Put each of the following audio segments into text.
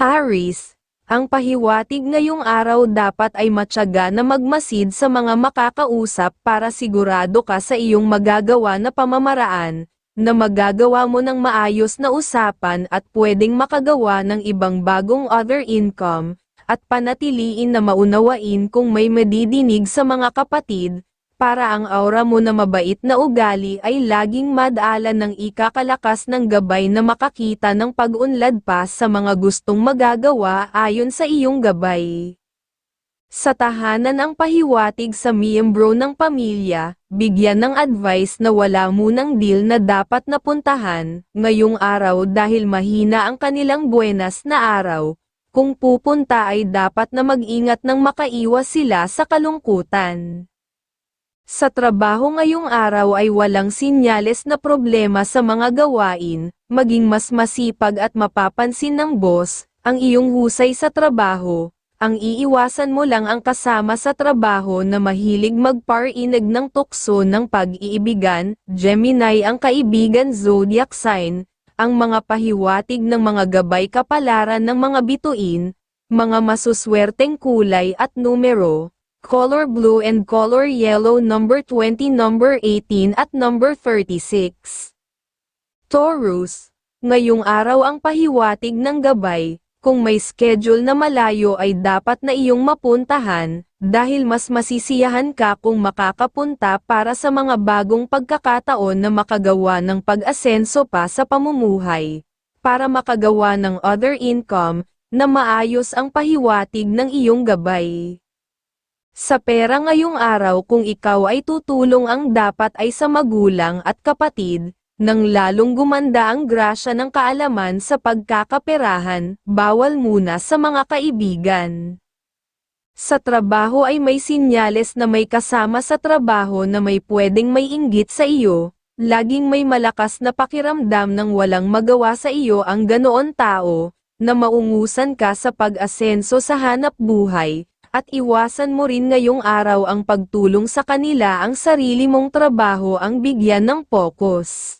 Aris, ang pahiwatig ngayong araw dapat ay matyaga na magmasid sa mga makakausap para sigurado ka sa iyong magagawa na pamamaraan, na magagawa mo ng maayos na usapan at pwedeng makagawa ng ibang bagong other income, at panatiliin na maunawain kung may madidinig sa mga kapatid, para ang aura mo na mabait na ugali ay laging madaalan ng ikakalakas ng gabay na makakita ng pag-unlad pa sa mga gustong magagawa ayon sa iyong gabay. Sa tahanan ang pahiwatig sa miyembro ng pamilya, bigyan ng advice na wala munang deal na dapat napuntahan, ngayong araw dahil mahina ang kanilang buenas na araw, kung pupunta ay dapat na mag-ingat nang makaiwas sila sa kalungkutan. Sa trabaho ngayong araw ay walang sinyales na problema sa mga gawain, maging mas masipag at mapapansin ng boss, ang iyong husay sa trabaho, ang iiwasan mo lang ang kasama sa trabaho na mahilig magparinig ng tukso ng pag-iibigan, Gemini ang kaibigan zodiac sign, ang mga pahiwatig ng mga gabay kapalaran ng mga bituin, mga masuswerteng kulay at numero, color blue and color yellow number 20 number 18 at number 36. Taurus, ngayong araw ang pahiwatig ng gabay, kung may schedule na malayo ay dapat na iyong mapuntahan, dahil mas masisiyahan ka kung makakapunta para sa mga bagong pagkakataon na makagawa ng pag-asenso pa sa pamumuhay, para makagawa ng other income, na maayos ang pahiwatig ng iyong gabay. Sa pera ngayong araw kung ikaw ay tutulong ang dapat ay sa magulang at kapatid, nang lalong gumanda ang grasya ng kaalaman sa pagkakaperahan, bawal muna sa mga kaibigan. Sa trabaho ay may sinyales na may kasama sa trabaho na may pwedeng may inggit sa iyo, laging may malakas na pakiramdam ng walang magawa sa iyo ang ganoon tao, na maungusan ka sa pag-asenso sa hanap buhay, at iwasan mo rin ngayong araw ang pagtulong sa kanila ang sarili mong trabaho ang bigyan ng pokus.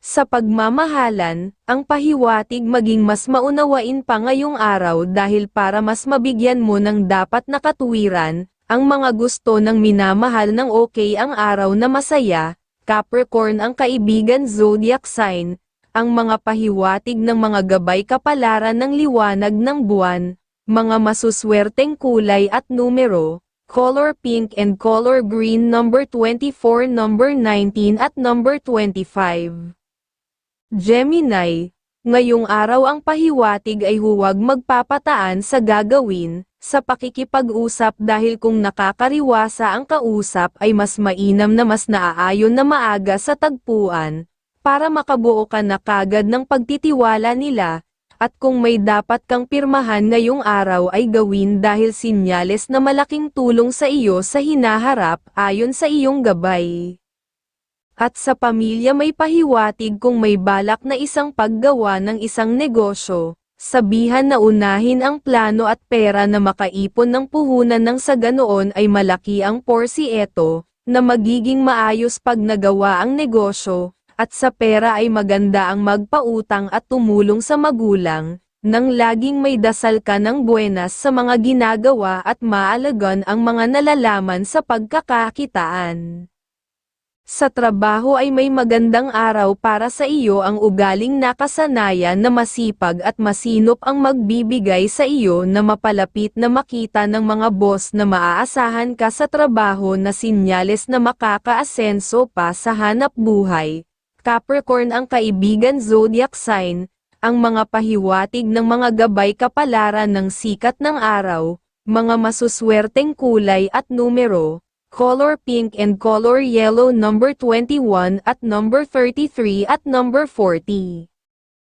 Sa pagmamahalan, ang pahiwatig maging mas maunawain pa ngayong araw dahil para mas mabigyan mo ng dapat na katuwiran, ang mga gusto ng minamahal ng okay ang araw na masaya, Capricorn ang kaibigan zodiac sign, ang mga pahiwatig ng mga gabay kapalaran ng liwanag ng buwan, mga masuswerteng kulay at numero, color pink and color green number 24 number 19 at number 25. Gemini, ngayong araw ang pahiwatig ay huwag magpapataan sa gagawin, sa pakikipag-usap dahil kung nakakariwasa ang kausap ay mas mainam na mas naaayon na maaga sa tagpuan, para makabuo ka na kagad ng pagtitiwala nila, at kung may dapat kang pirmahan ngayong araw ay gawin dahil sinyales na malaking tulong sa iyo sa hinaharap ayon sa iyong gabay. At sa pamilya may pahiwatig kung may balak na isang paggawa ng isang negosyo, sabihan na unahin ang plano at pera na makaipon ng puhunan ng sa ganoon ay malaki ang porsieto, na magiging maayos pag nagawa ang negosyo, at sa pera ay maganda ang magpautang at tumulong sa magulang, nang laging may dasal ka ng buenas sa mga ginagawa at maalagan ang mga nalalaman sa pagkakakitaan. Sa trabaho ay may magandang araw para sa iyo ang ugaling nakasanayan na masipag at masinop ang magbibigay sa iyo na mapalapit na makita ng mga boss na maaasahan ka sa trabaho na sinyales na makakaasenso pa sa hanap buhay, Capricorn ang kaibigan zodiac sign, ang mga pahiwatig ng mga gabay kapalaran ng sikat ng araw, mga masuswerteng kulay at numero, color pink and color yellow number 21 at number 33 at number 40.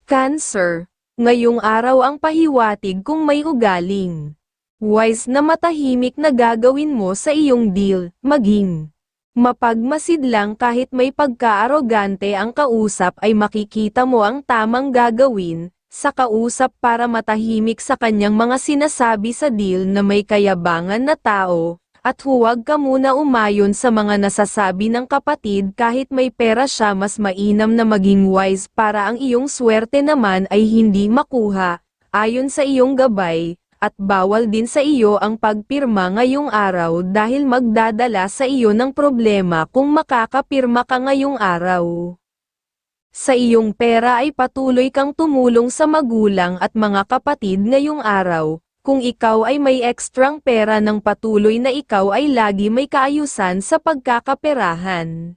Cancer, ngayong araw ang pahiwatig kung may ugaling. Wise na matahimik na gagawin mo sa iyong deal, maging Mapagmasid lang kahit may pagka-arogante ang kausap ay makikita mo ang tamang gagawin, sa kausap para matahimik sa kanyang mga sinasabi sa deal na may kayabangan na tao, at huwag ka muna umayon sa mga nasasabi ng kapatid kahit may pera siya mas mainam na maging wise para ang iyong swerte naman ay hindi makuha, ayon sa iyong gabay, at bawal din sa iyo ang pagpirma ngayong araw dahil magdadala sa iyo ng problema kung makakapirma ka ngayong araw. Sa iyong pera ay patuloy kang tumulong sa magulang at mga kapatid ngayong araw, kung ikaw ay may ekstrang pera ng patuloy na ikaw ay lagi may kaayusan sa pagkakaperahan.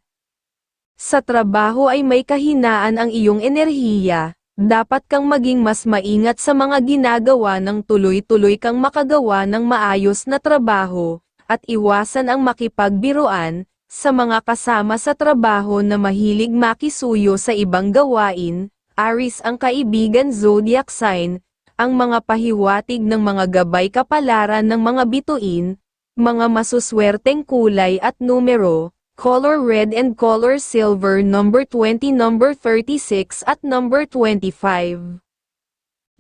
Sa trabaho ay may kahinaan ang iyong enerhiya, dapat kang maging mas maingat sa mga ginagawa ng tuloy-tuloy kang makagawa ng maayos na trabaho, at iwasan ang makipagbiruan, sa mga kasama sa trabaho na mahilig makisuyo sa ibang gawain, Aris ang kaibigan zodiac sign, ang mga pahiwatig ng mga gabay kapalaran ng mga bituin, mga masuswerteng kulay at numero, color red and color silver number 20 number 36 at number 25.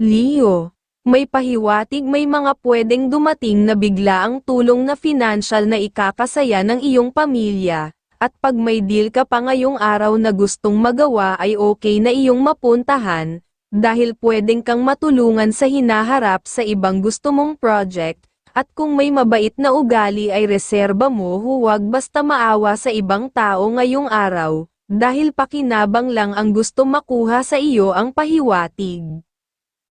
Leo, may pahiwatig may mga pwedeng dumating na biglaang tulong na financial na ikakasaya ng iyong pamilya, at pag may deal ka pa ngayong araw na gustong magawa ay okay na iyong mapuntahan, dahil pwedeng kang matulungan sa hinaharap sa ibang gusto mong project, at kung may mabait na ugali ay reserba mo huwag basta maawa sa ibang tao ngayong araw, dahil pakinabang lang ang gusto makuha sa iyo ang pahiwatig.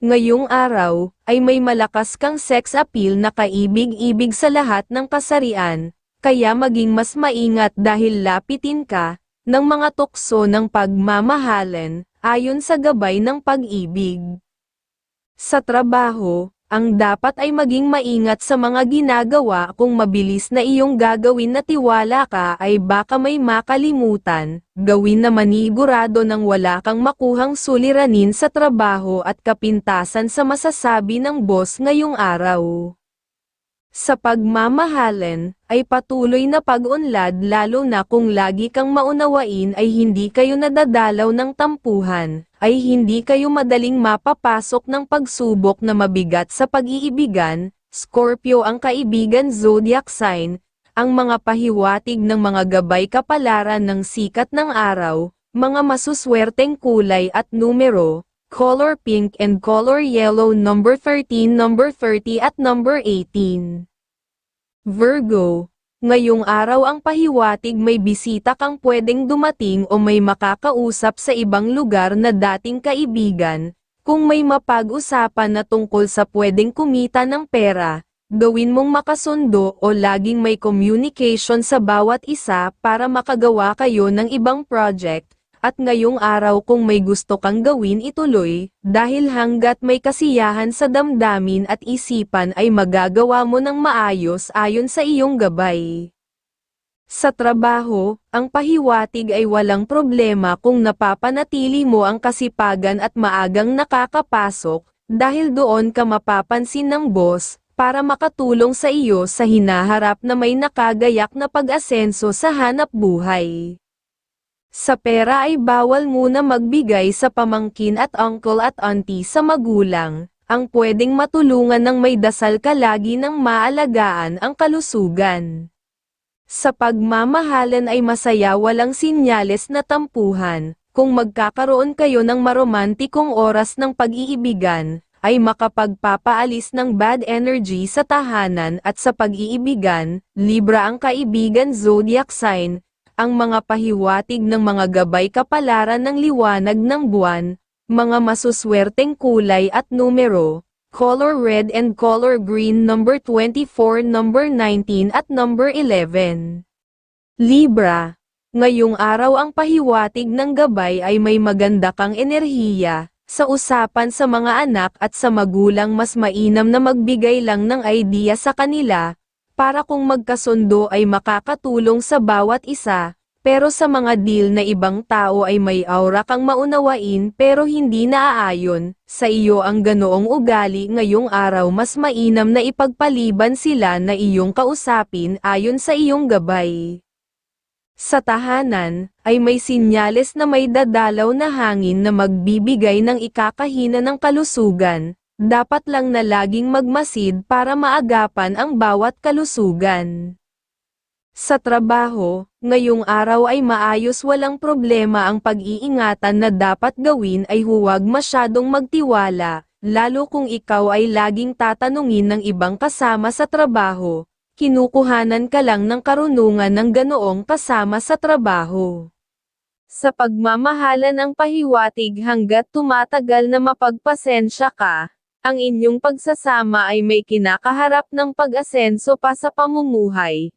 Ngayong araw, ay may malakas kang sex appeal na kaibig-ibig sa lahat ng kasarian, kaya maging mas maingat dahil lapitin ka, ng mga tukso ng pagmamahalan, ayon sa gabay ng pag-ibig. Sa trabaho, ang dapat ay maging maingat sa mga ginagawa kung mabilis na iyong gagawin na tiwala ka ay baka may makalimutan, gawin na manigurado nang wala kang makuhang suliranin sa trabaho at kapintasan sa masasabi ng boss ngayong araw. Sa pagmamahalan, ay patuloy na pag-unlad lalo na kung lagi kang maunawain ay hindi kayo nadadalaw ng tampuhan, ay hindi kayo madaling mapapasok ng pagsubok na mabigat sa pag-iibigan, Scorpio ang kaibigan zodiac sign, ang mga pahiwatig ng mga gabay kapalaran ng sikat ng araw, mga masuswerteng kulay at numero, color pink and color yellow number 13 number 30 at number 18. Virgo, ngayong araw ang pahiwatig may bisita kang pwedeng dumating o may makakausap sa ibang lugar na dating kaibigan, kung may mapag-usapan na tungkol sa pwedeng kumita ng pera, gawin mong makasundo o laging may communication sa bawat isa para makagawa kayo ng ibang project, at ngayong araw kung may gusto kang gawin ituloy, dahil hanggat may kasiyahan sa damdamin at isipan ay magagawa mo ng maayos ayon sa iyong gabay. Sa trabaho, ang pahiwatig ay walang problema kung napapanatili mo ang kasipagan at maagang nakakapasok, dahil doon ka mapapansin ng boss, para makatulong sa iyo sa hinaharap na may nakagayak na pag-asenso sa hanap buhay. Sa pera ay bawal muna magbigay sa pamangkin at uncle at auntie sa magulang, ang pwedeng matulungan ng may dasal ka lagi ng maalagaan ang kalusugan. Sa pagmamahalan ay masaya walang sinyales na tampuhan, kung magkakaroon kayo ng maromantikong oras ng pag-iibigan, ay makapagpapaalis ng bad energy sa tahanan at sa pag-iibigan, Libra ang kaibigan zodiac sign, ang mga pahiwatig ng mga gabay kapalaran ng liwanag ng buwan, mga masuswerteng kulay at numero, color red and color green number 24 number 19 at number 11. Libra, ngayong araw ang pahiwatig ng gabay ay may maganda kang enerhiya, sa usapan sa mga anak at sa magulang mas mainam na magbigay lang ng idea sa kanila, para kung magkasundo ay makakatulong sa bawat isa, pero sa mga deal na ibang tao ay may aura kang maunawain pero hindi naaayon, sa iyo ang ganoong ugali ngayong araw mas mainam na ipagpaliban sila na iyong kausapin ayon sa iyong gabay. Sa tahanan, ay may sinyales na may dadalaw na hangin na magbibigay ng ikakahina ng kalusugan, dapat lang na laging magmasid para maagapan ang bawat kalusugan. Sa trabaho, ngayong araw ay maayos walang problema ang pag-iingatan na dapat gawin ay huwag masyadong magtiwala, lalo kung ikaw ay laging tatanungin ng ibang kasama sa trabaho, kinukuhanan ka lang ng karunungan ng ganoong kasama sa trabaho. Sa pagmamahala ng pahiwatig hanggat tumatagal na mapagpasensya ka, ang inyong pagsasama ay may kinakaharap ng pag-asenso pa sa pamumuhay.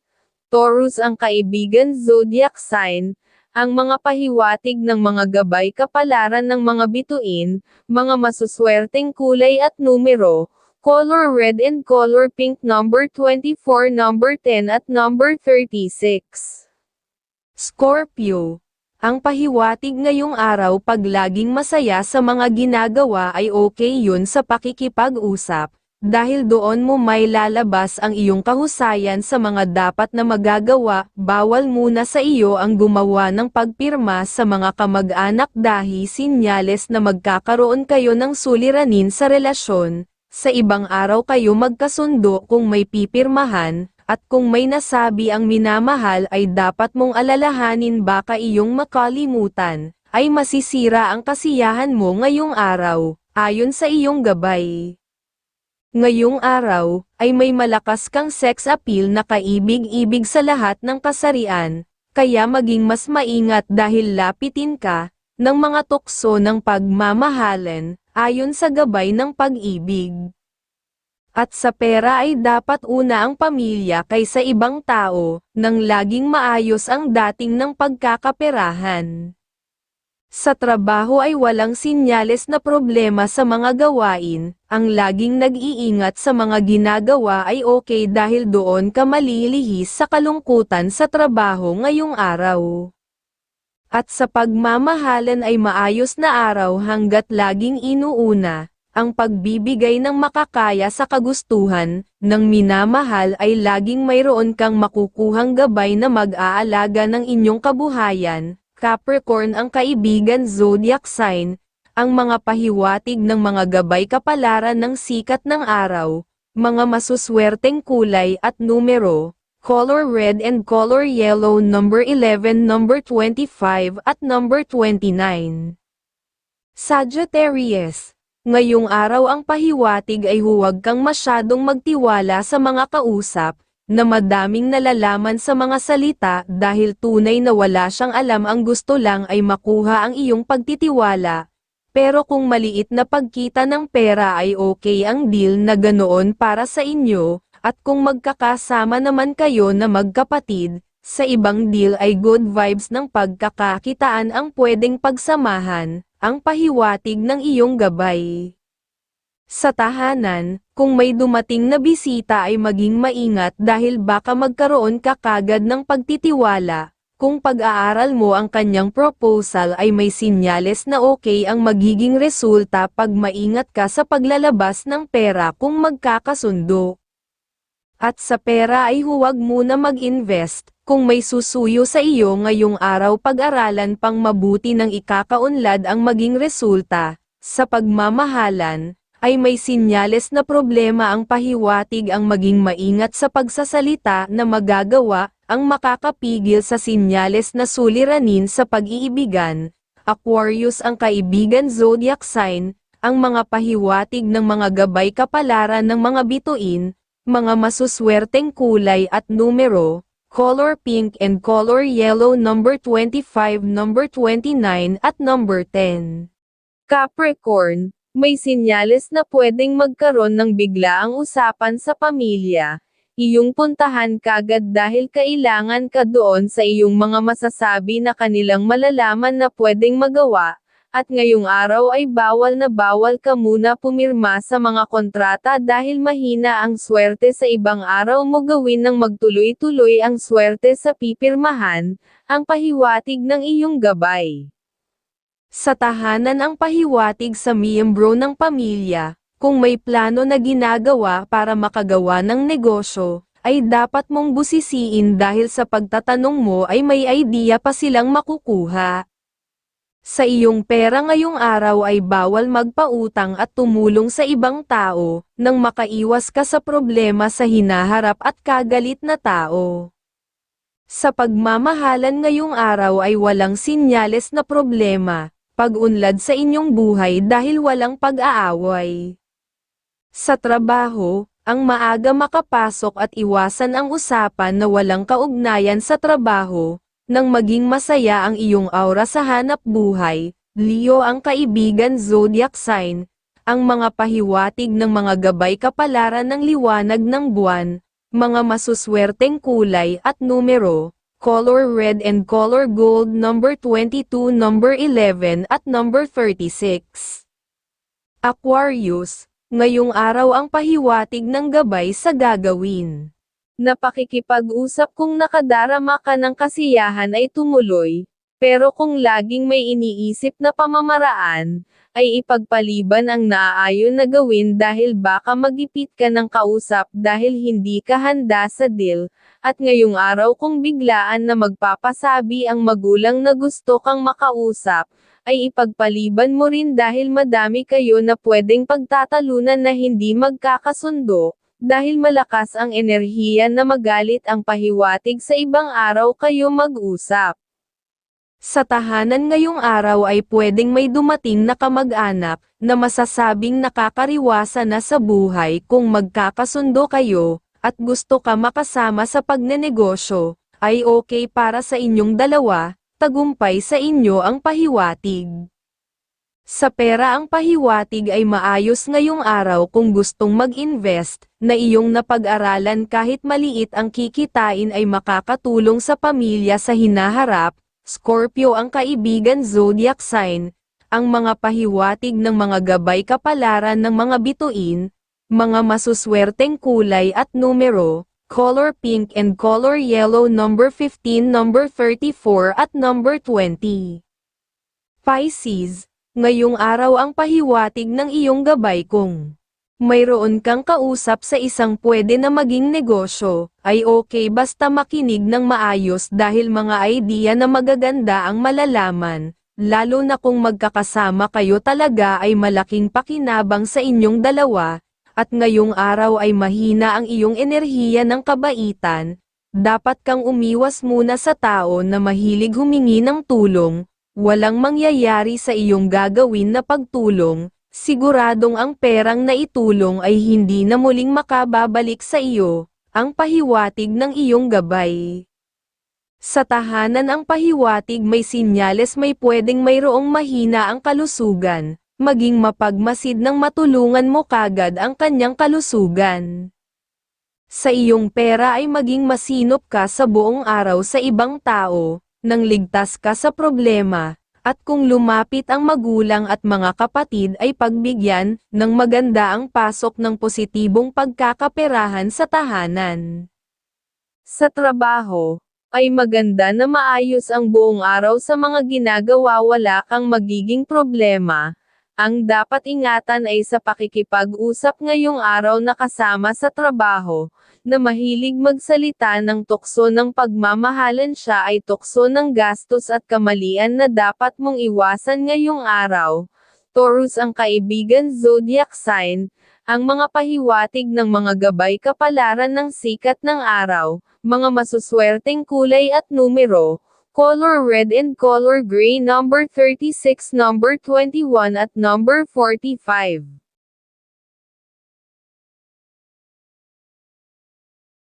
Taurus ang kaibigan zodiac sign, ang mga pahiwatig ng mga gabay kapalaran ng mga bituin, mga masuswerteng kulay at numero, color red and color pink number 24 number 10 at number 36. Scorpio ang pahiwatig ngayong araw pag laging masaya sa mga ginagawa ay okay yun sa pakikipag-usap, dahil doon mo may lalabas ang iyong kahusayan sa mga dapat na magagawa, bawal muna sa iyo ang gumawa ng pagpirma sa mga kamag-anak dahil sinyales na magkakaroon kayo ng suliranin sa relasyon, sa ibang araw kayo magkasundo kung may pipirmahan, at kung may nasabi ang minamahal ay dapat mong alalahanin baka iyong makalimutan, ay masisira ang kasiyahan mo ngayong araw, ayon sa iyong gabay. Ngayong araw, ay may malakas kang sex appeal na kaibig-ibig sa lahat ng kasarian, kaya maging mas maingat dahil lapitin ka, ng mga tukso ng pagmamahalan, ayon sa gabay ng pag-ibig. At sa pera ay dapat una ang pamilya kaysa ibang tao, nang laging maayos ang dating ng pagkakaperahan. Sa trabaho ay walang sinyales na problema sa mga gawain, ang laging nag-iingat sa mga ginagawa ay okay dahil doon ka malilihis sa kalungkutan sa trabaho ngayong araw. At sa pagmamahalan ay maayos na araw hanggat laging inuuna, ang pagbibigay ng makakaya sa kagustuhan, ng minamahal ay laging mayroon kang makukuhang gabay na mag-aalaga ng inyong kabuhayan, Capricorn ang kaibigan zodiac sign, ang mga pahiwatig ng mga gabay kapalaran ng sikat ng araw, mga masuswerteng kulay at numero, color red and color yellow number 11 number 25 at number 29. Sagittarius Ngayong araw ang pahiwatig ay huwag kang masyadong magtiwala sa mga kausap, na madaming nalalaman sa mga salita dahil tunay na wala siyang alam ang gusto lang ay makuha ang iyong pagtitiwala. Pero kung maliit na pagkita ng pera ay okay ang deal na ganoon para sa inyo, at kung magkakasama naman kayo na magkapatid, sa ibang deal ay good vibes ng pagkakakitaan ang pwedeng pagsamahan, ang pahiwatig ng iyong gabay. Sa tahanan, kung may dumating na bisita ay maging maingat dahil baka magkaroon ka kagad ng pagtitiwala. Kung pag-aaral mo ang kanyang proposal ay may sinyales na okay ang magiging resulta pag maingat ka sa paglalabas ng pera kung magkakasundo. At sa pera ay huwag muna mag-invest, kung may susuyo sa iyo ngayong araw pag-aralan pang mabuti ng ikakaunlad ang maging resulta, sa pagmamahalan, ay may sinyales na problema ang pahiwatig ang maging maingat sa pagsasalita na magagawa, ang makakapigil sa sinyales na suliranin sa pag-iibigan, Aquarius ang kaibigan zodiac sign, ang mga pahiwatig ng mga gabay kapalaran ng mga bituin, mga masuswerteng kulay at numero, color pink and color yellow number 25, number 29 at number 10. Capricorn, may sinyales na pwedeng magkaroon ng biglaang usapan sa pamilya. Iyong puntahan kagad dahil kailangan ka doon sa iyong mga masasabi na kanilang malalaman na pwedeng magawa, at ngayong araw ay bawal na bawal ka muna pumirma sa mga kontrata dahil mahina ang swerte sa ibang araw mo gawin ng magtuloy-tuloy ang swerte sa pipirmahan, ang pahiwatig ng iyong gabay. Sa tahanan ang pahiwatig sa miyembro ng pamilya, kung may plano na ginagawa para makagawa ng negosyo, ay dapat mong busisiin dahil sa pagtatanong mo ay may idea pa silang makukuha. Sa iyong pera ngayong araw ay bawal magpautang at tumulong sa ibang tao, nang makaiwas ka sa problema sa hinaharap at kagalit na tao. Sa pagmamahalan ngayong araw ay walang sinyales na problema, pag-unlad sa inyong buhay dahil walang pag-aaway. Sa trabaho, ang maaga makapasok at iwasan ang usapan na walang kaugnayan sa trabaho, nang maging masaya ang iyong aura sa hanap buhay, Leo ang kaibigan zodiac sign, ang mga pahiwatig ng mga gabay kapalaran ng liwanag ng buwan, mga masuswerteng kulay at numero, color red and color gold number 22 number 11 at number 36. Aquarius, ngayong araw ang pahiwatig ng gabay sa gagawin. Napakikipag-usap kung nakadarama ka ng kasiyahan ay tumuloy, pero kung laging may iniisip na pamamaraan, ay ipagpaliban ang naaayon na gawin dahil baka magipit ka ng kausap dahil hindi ka handa sa deal, at ngayong araw kung biglaan na magpapasabi ang magulang na gusto kang makausap, ay ipagpaliban mo rin dahil madami kayo na pwedeng pagtatalunan na hindi magkakasundo, dahil malakas ang enerhiya na magalit ang pahiwatig sa ibang araw kayo mag-usap. Sa tahanan ngayong araw ay pwedeng may dumating na kamag-anak, na masasabing nakakariwasa na sa buhay kung magkakasundo kayo, at gusto ka makasama sa pagnenegosyo, ay okay para sa inyong dalawa, tagumpay sa inyo ang pahiwatig. Sa pera ang pahiwatig ay maayos ngayong araw kung gustong mag-invest, na iyong napag-aralan kahit maliit ang kikitain ay makakatulong sa pamilya sa hinaharap, Scorpio ang kaibigan zodiac sign, ang mga pahiwatig ng mga gabay kapalaran ng mga bituin, mga masuswerteng kulay at numero, color pink and color yellow number 15 number 34 at number 20. Pisces, ngayong araw ang pahiwatig ng iyong gabay kung mayroon kang kausap sa isang pwede na maging negosyo, ay okay basta makinig ng maayos dahil mga idea na magaganda ang malalaman, lalo na kung magkakasama kayo talaga ay malaking pakinabang sa inyong dalawa, at ngayong araw ay mahina ang iyong enerhiya ng kabaitan, dapat kang umiwas muna sa tao na mahilig humingi ng tulong, walang mangyayari sa iyong gagawin na pagtulong, siguradong ang perang na itulong ay hindi na muling makababalik sa iyo, ang pahiwatig ng iyong gabay. Sa tahanan ang pahiwatig may sinyales may pwedeng mayroong mahina ang kalusugan, maging mapagmasid ng matulungan mo kagad ang kanyang kalusugan. Sa iyong pera ay maging masinop ka sa buong araw sa ibang tao, nang ligtas ka sa problema, at kung lumapit ang magulang at mga kapatid ay pagbigyan ng maganda ang pasok ng positibong pagkakaperahan sa tahanan. Sa trabaho, ay maganda na maayos ang buong araw sa mga ginagawa wala kang magiging problema, ang dapat ingatan ay sa pakikipag-usap ngayong araw na kasama sa trabaho, na mahilig magsalita ng tukso ng pagmamahalan siya ay tukso ng gastos at kamalian na dapat mong iwasan ngayong araw. Taurus ang kaibigan zodiac sign, ang mga pahiwatig ng mga gabay kapalaran ng sikat ng araw, mga masuswerteng kulay at numero, color red and color gray number 36 number 21 at number 45.